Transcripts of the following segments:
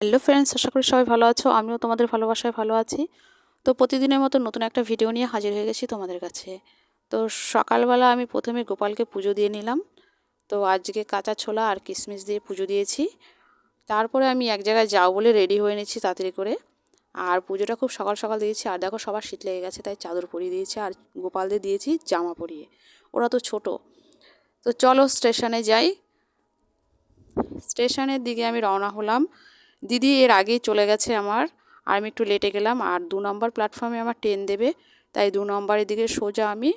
Hello friends আশা করি সবাই ভালো আছো। আমিও তোমাদের ভালোবাসায় ভালো আছি। তো প্রতিদিনের মতো নতুন একটা ভিডিও নিয়ে হাজির হয়ে গেছি তোমাদের কাছে। তো সকালবেলা আমি প্রথমে গোপালকে পুজো দিয়ে নিলাম। তো আজকে কাঁচা ছোলা আর কিশমিশ দিয়ে পুজো দিয়েছি। তারপরে আমি এক জায়গায় যাও বলে রেডি হয়ে নিচ্ছি তাড়াতাড়ি করে। আর পুজোটা খুব সকাল সকাল দিয়েছি। আর দেখো সবার শীত লেগে গেছে, তাই চাদর পরিয়ে দিয়েছি আর গোপালদের দিয়েছি জামা পরিয়ে। ওরা তো ছোট। তো চলো স্টেশনে যাই। স্টেশনের দিকে আমি রওনা হলাম। দিদি এর আগেই চলে গেছে আমার। আর আমি একটু লেটে গেলাম আর দু নম্বর প্ল্যাটফর্মে আমার ট্রেন দেবে, তাই দু নম্বরের দিকে সোজা আমি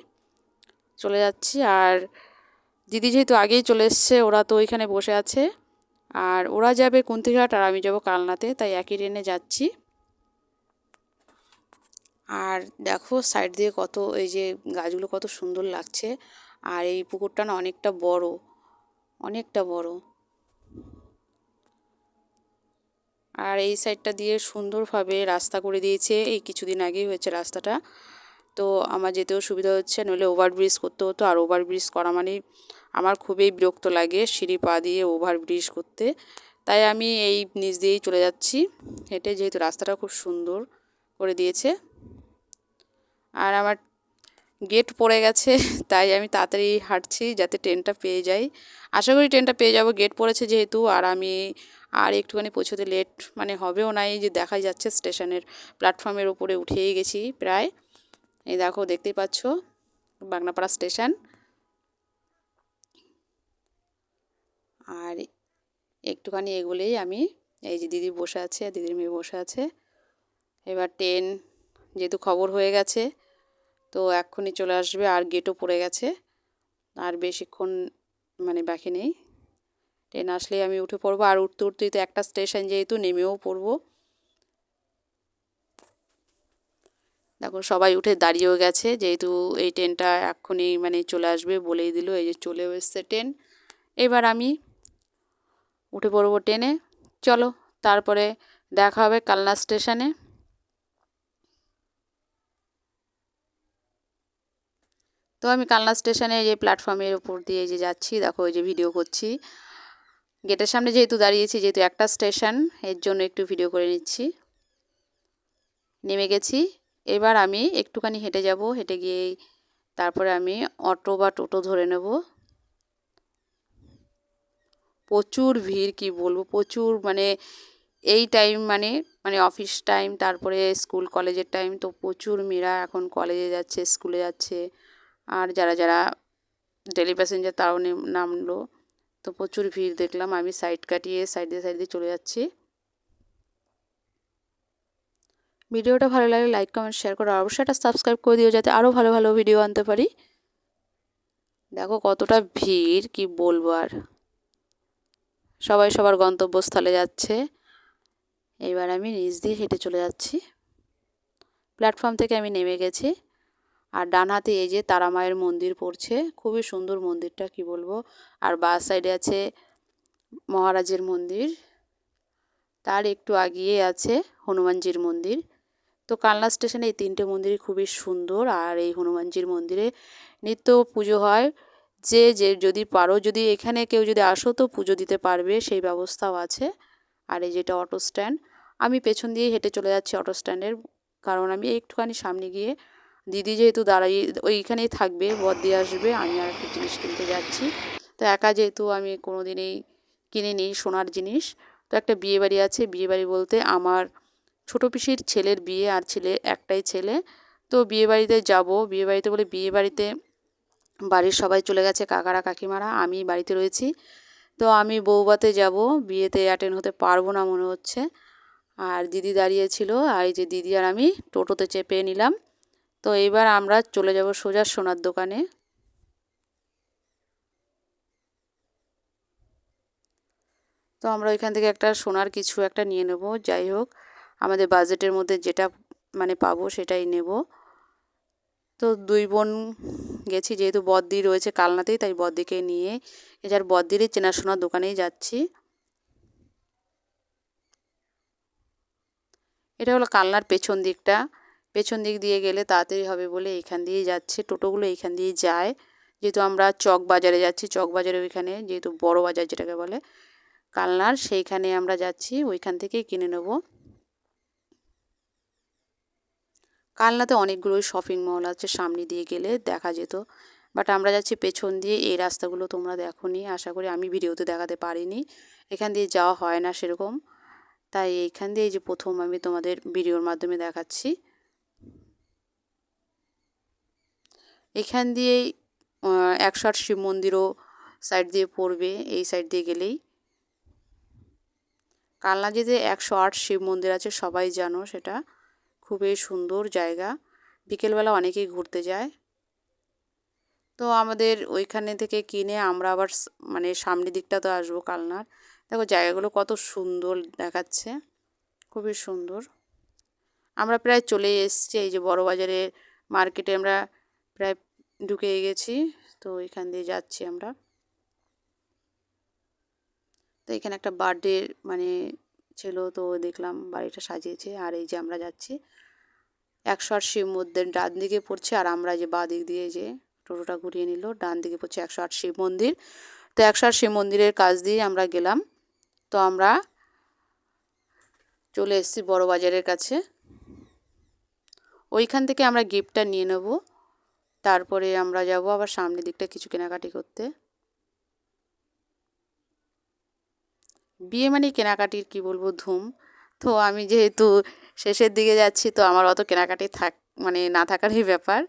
চলে যাচ্ছি। আর দিদি যেহেতু আগেই চলে এসছে, ওরা তো ওইখানে বসে আছে। আর ওরা যাবে কুন্তিঘাট আর আমি যাব কালনাতে, তাই একই ট্রেনে যাচ্ছি। আর দেখো সাইড দিয়ে কত, এই যে গাছগুলো কত সুন্দর লাগছে। আর এই পুকুরটা না অনেকটা বড় অনেকটা বড়। আর এই সাইডটা দিয়ে সুন্দরভাবে রাস্তা করে দিয়েছে। এই কিছুদিন আগেই হয়েছে রাস্তাটা। তো আমার যেতেও সুবিধা হচ্ছে, নইলে ওভারব্রিজ করতে হতো। আর ওভারব্রিজ করা মানে আমার খুবই বিরক্ত লাগে সিঁড়ি পা দিয়ে ওভারব্রিজ করতে। তাই আমি এই নিচ দিয়েই চলে যাচ্ছি। হেঁটে যেহেতু রাস্তাটা খুব সুন্দর করে দিয়েছে। আর আমার গেট পড়ে গেছে, তাই আমি তাড়াতাড়ি হাঁটছি যাতে ট্রেনটা পেয়ে যাই। আশা করি ট্রেনটা পেয়ে যাব গেট পড়েছে যেহেতু, আর আমি আর একটুখানি পৌঁছতে লেট মানে হবেও নাই, যে দেখা যাচ্ছে স্টেশনের প্ল্যাটফর্মের উপরে উঠেই গেছি প্রায়। এই দেখো, দেখতেই পাচ্ছ, বাগনাপাড়া স্টেশন। আর একটুখানি এগুলেই আমি, এই যে দিদি বসে আছে, দিদির মেয়ে বসে আছে। এবার ট্রেন যেহেতু খবর হয়ে গেছে তো এক্ষুনি চলে আসবে, আর গেটও পড়ে গেছে। আর বেশিক্ষণ মানে বাকি নেই। ট্রেন আসলেই আমি উঠে পড়ব। আর উঠতে উঠতেই তো একটা স্টেশন যেহেতু নেমেও পড়ব। দেখো, সবাই উঠে দাঁড়িয়েও গেছে। যেহেতু এই ট্রেনটা এক্ষুনি মানে চলে আসবে বলেই দিল, এই যে চলেও এসছে ট্রেন এবার আমি উঠে পড়ব ট্রেনে চলো, তারপরে দেখা হবে কালনা স্টেশনে তো আমি কালনা স্টেশনে যে প্ল্যাটফর্মের উপর দিয়ে যে যাচ্ছি, দেখো ওই যে ভিডিও করছি। গেটের সামনে যেহেতু দাঁড়িয়েছি, যেহেতু একটা স্টেশন, এর জন্য একটু ভিডিও করে নিচ্ছি। নেমে গেছি। এবার আমি একটুখানি হেঁটে যাব, হেঁটে গিয়ে তারপরে আমি অটো বা টোটো ধরে নেব। প্রচুর ভিড়, কি বলব, প্রচুর মানে এই টাইম মানে মানে অফিস টাইম তারপরে স্কুল কলেজের টাইম তো প্রচুর মেয়েরা এখন কলেজে যাচ্ছে স্কুলে যাচ্ছে। আর যারা যারা ডেলি প্যাসেঞ্জার তারাও নামলো। তো প্রচুর ভিড় দেখলাম। আমি সাইড কাটিয়ে সাইড দিয়ে সাইড দিয়ে চলে যাচ্ছি। ভিডিওটা ভালো লাগলে লাইক কমেন্ট শেয়ার করো অবশ্যই একটা সাবস্ক্রাইব করে দিও যাতে আরও ভালো ভালো ভিডিও আনতে পারি। দেখো কতটা ভিড়, কি বলব আর। সবাই সবার গন্তব্যস্থলে যাচ্ছে। এবার আমি নিচ দিয়ে হেঁটে চলে যাচ্ছি। প্ল্যাটফর্ম থেকে আমি নেমে গেছি। আর ডান হাতে এই যে তারা মায়ের মন্দির পড়ছে, খুবই সুন্দর মন্দিরটা, কি বলব? আর বা সাইডে আছে মহারাজের মন্দির, তার একটু আগিয়ে আছে হনুমানজির মন্দির। তো কালনা স্টেশনে এই তিনটে মন্দিরই খুবই সুন্দর, আর এই হনুমানজির মন্দিরে নিত্য পুজো হয়। যে যে যদি পারো, যদি এখানে কেউ যদি আসো তো পুজো দিতে পারবে, সেই ব্যবস্থাও আছে। আর এই যেটা অটো স্ট্যান্ড, আমি পেছন দিয়ে হেঁটে চলে যাচ্ছি অটো স্ট্যান্ডের, কারণ আমি একটুখানি সামনে গিয়ে দিদি যেহেতু দাঁড়াই, ওইখানেই থাকবে বদ দিয়ে আসবে, আমি আর একটা জিনিস কিনতে যাচ্ছি। তো একা যেহেতু আমি কোনো দিনেই কিনিনি সোনার জিনিস, তো একটা বিয়ে বাড়ি আছে বিয়ে বাড়ি বলতে আমার ছোটো পিসির ছেলের বিয়ে আর ছেলে, একটাই ছেলে। তো বিয়ে বাড়িতে যাব বিয়ে বাড়িতে বলে বিয়ে বাড়িতে বাড়ির সবাই চলে গেছে, কাকারা, কাকিমারা, আমি বাড়িতে রয়েছি। তো আমি বৌবাতে যাব, বিয়েতে অ্যাটেন্ড হতে পারব না মনে হচ্ছে। আর দিদি দাঁড়িয়েছিল আর এই যে দিদি আর আমি টোটোতে চেপে নিলাম। তো এবার আমরা চলে যাব সোজা সোনার দোকানে। তো আমরা ওইখান থেকে একটা সোনার কিছু একটা নিয়ে নেব, যাই হোক, আমাদের বাজেটের মধ্যে যেটা মানে পাবো সেটাই নেব। তো দুই বোন গেছি, যেহেতু বদ্দি রয়েছে কালনাতেই, তাই বদ্দিকে নিয়ে এছাড়া বদ্দিরই চেনাশোনার দোকানেই যাচ্ছি। এটা হলো কালনার পেছন দিকটা। পেছন দিক দিয়ে গেলে তাড়াতাড়ি হবে বলে এখান দিয়েই যাচ্ছে। টোটোগুলো এইখান দিয়ে যায়। যেহেতু আমরা চক বাজারে যাচ্ছি, চক বাজারে ওইখানে যেহেতু বড় বাজার যেটাকে বলে কালনার, সেইখানে আমরা যাচ্ছি, ওইখান থেকেই কিনে নেব। কালনাতে অনেকগুলোই শপিং মল আছে সামনে দিয়ে গেলে দেখা যেত। বাট আমরা যাচ্ছি পেছন দিয়ে, এই রাস্তাগুলো তোমরা দেখো নি আশা করি আমি ভিডিওতে দেখাতে পারিনি। এখান দিয়ে যাওয়া হয় না সেরকম। তাই এইখান দিয়ে যে প্রথম আমি তোমাদের ভিডিওর মাধ্যমে দেখাচ্ছি। এখান দিয়েই একশো আট শিব মন্দিরও সাইড দিয়ে পড়বে, এই সাইড দিয়ে গেলেই। কালনাজিতে একশো আট শিব মন্দির আছে, সবাই জানো সেটা। খুবই সুন্দর জায়গা। বিকেলবেলা অনেকেই ঘুরতে যায়। তো আমাদের ওইখানে থেকে কিনে আমরা আবার মানে সামনের দিকটা তো আসব কালনার। দেখো জায়গাগুলো কত সুন্দর দেখাচ্ছে। খুবই সুন্দর। আমরা প্রায় চলে এসেছি, এই যে বড় বাজারের মার্কেটে আমরা প্রায় ঢুকে গেছি, তো এখান দিয়ে যাচ্ছি আমরা। তো এখানে একটা বার্থডে মানে ছিল, তো দেখলাম বাড়িটা সাজিয়েছে, আর এই যে আমরা যাচ্ছি, একশো আট শিব মন্দির, ডান দিকে পড়ছে, আর আমরা যে বাঁ দিক দিয়ে যে টোটোটা ঘুরিয়ে নিল, ডান দিকে পড়ছে একশো আট শিব মন্দির। তো একশো আট শিব মন্দিরের কাজ দিয়ে আমরা গেলাম। তো আমরা চলে এসেছি বড় বাজারের কাছে। ওইখান থেকে আমরা গিফটটা নিয়ে নেব। তারপরে আমরা যাব আবার সামনের দিকটা কিছু কেনাকাটি করতে। বিয়ে মানে কেনাকাটির কি বলব ধুম? তো আমি যেহেতু শেষের দিকে যাচ্ছি, তো আমার অত কেনাকাটি থাক মানে না থাকারই ব্যাপার।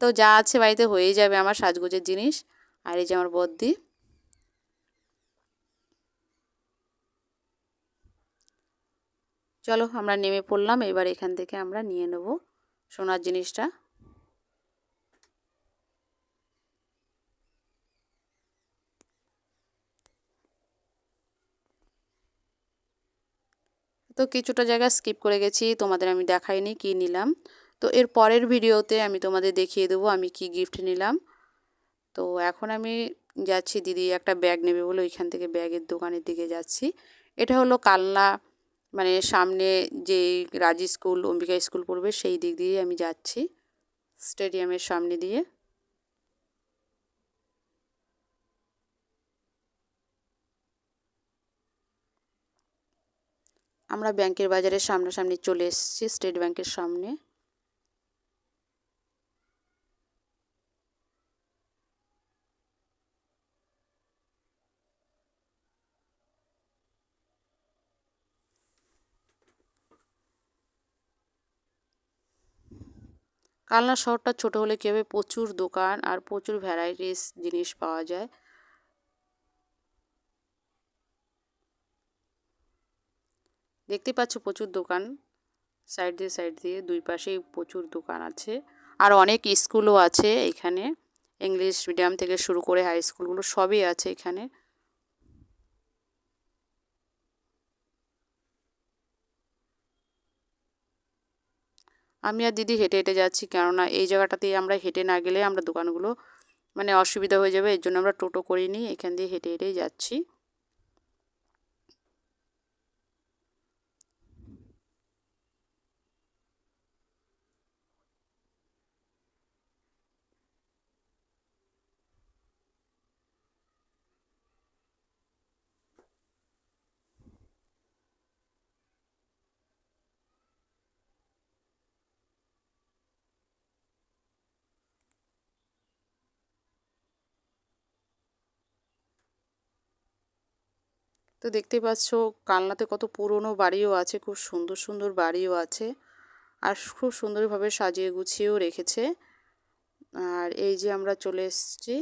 তো যা আছে বাড়িতে হয়েই যাবে আমার সাজগোজের জিনিস। আর এই যে আমার বদ্দি। চলো আমরা নেমে পড়লাম, এবার এখান থেকে আমরা নিয়ে নেব সোনার জিনিসটা। তো কিছুটা জায়গা স্কিপ করে গেছি, তোমাদের আমি দেখাইনি কি নিলাম। তো এর পরের ভিডিওতে আমি তোমাদের দেখিয়ে দেবো আমি কি গিফট নিলাম। তো এখন আমি যাচ্ছি, দিদি একটা ব্যাগ নেবে বলে ওইখান থেকে ব্যাগের দোকানের দিকে যাচ্ছি। এটা হলো কালনা মানে সামনে যে রাজি স্কুল, অম্বিকা স্কুল পড়বে সেই দিক দিয়ে আমি যাচ্ছি, স্টেডিয়ামের সামনে দিয়ে। আমরা ব্যাংকের বাজারের সামনাসামনি চলে এসেছি, স্টেট ব্যাংকের সামনে। কালনা শহরটা ছোট হলে কী হবে? প্রচুর দোকান আর প্রচুর ভ্যারাইটিস জিনিস পাওয়া যায়। দেখতে পাচ্ছ প্রচুর দোকান। সাইড দিয়ে সাইড দিয়ে দুই পাশেই প্রচুর দোকান আছে। আর অনেক স্কুলও আছে এখানে। ইংলিশ মিডিয়াম থেকে শুরু করে হাই স্কুলগুলো সবই আছে এখানে। আমি আর দিদি হেঁটে হেঁটে যাচ্ছি কেননা এই জায়গাটাতে আমরা হেঁটে না গেলে আমরা দোকানগুলো মানে অসুবিধা হয়ে যাবে। এর জন্য আমরা টোটো করিনি, এখান দিয়ে হেঁটে, হেঁটেই যাচ্ছি। তো দেখতে পাচ্ছ, কালনাতে কত পুরনো বাড়িও আছে, খুব সুন্দর সুন্দর বাড়িও আছে। আর খুব সুন্দরভাবে সাজিয়ে গুছিয়েও রেখেছে। আর এই যে আমরা চলে এসেছি,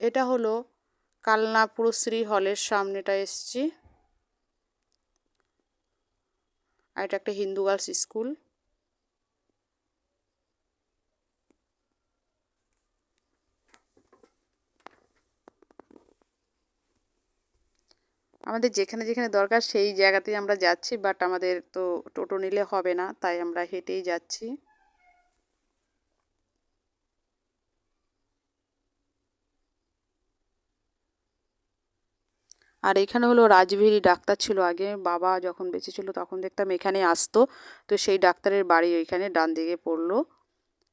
এটা হলো কালনা পুরশ্রী হলের সামনেটা এসছি। আর এটা একটা হিন্দু গার্লস স্কুল। আমাদের যেখানে যেখানে দরকার সেই জায়গাতেই আমরা যাচ্ছি বাট আমাদের তো টোটো নিলে হবে না, তাই আমরা হেঁটেই যাচ্ছি। আর এখানে হলো রাজভিরি ডাক্তার ছিল আগে, বাবা যখন বেঁচে ছিল তখন দেখতাম এখানে আসতো, তো সেই ডাক্তারের বাড়ি ওইখানে ডান দিকে পড়ল,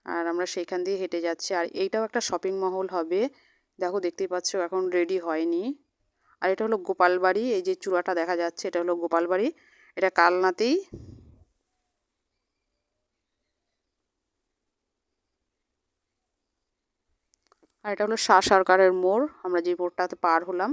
আর আমরা সেইখান দিয়ে হেঁটে যাচ্ছি। আর এইটাও একটা শপিং মহল হবে, দেখো দেখতেই পাচ্ছ এখন রেডি হয়নি। আর এটা হলো গোপালবাড়ি, এই যে চূড়াটা দেখা যাচ্ছে, এটা হলো গোপালবাড়ি। এটা কালনাতেই। আর এটা হলো শাহ সরকারের মোড়, আমরা যে মোড়টাতে পার হলাম।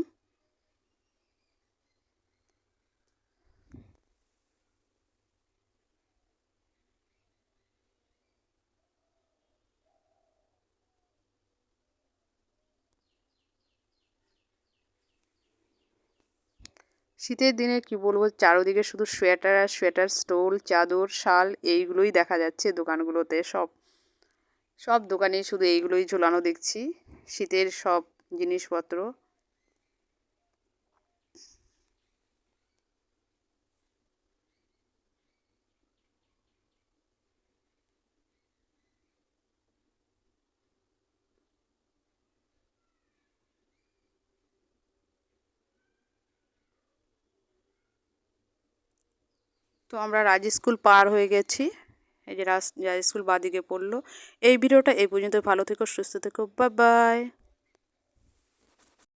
শীতের দিনে কি বলব, চারোদিকে শুধু সোয়েটার আর সোয়েটার, স্টোল, চাদর, শাল এইগুলোই দেখা যাচ্ছে দোকানগুলোতে সব। সব দোকানে শুধু এইগুলোই ঝোলানো দেখছি, শীতের সব জিনিসপত্র। তো আমরা রাজ স্কুল পার হয়ে গেছি। এই যে রাজ স্কুল বাদিকে পড়ল। এই ভিডিওটা এই পর্যন্ত ভালো থেকো, সুস্থ থেকো। বা বাই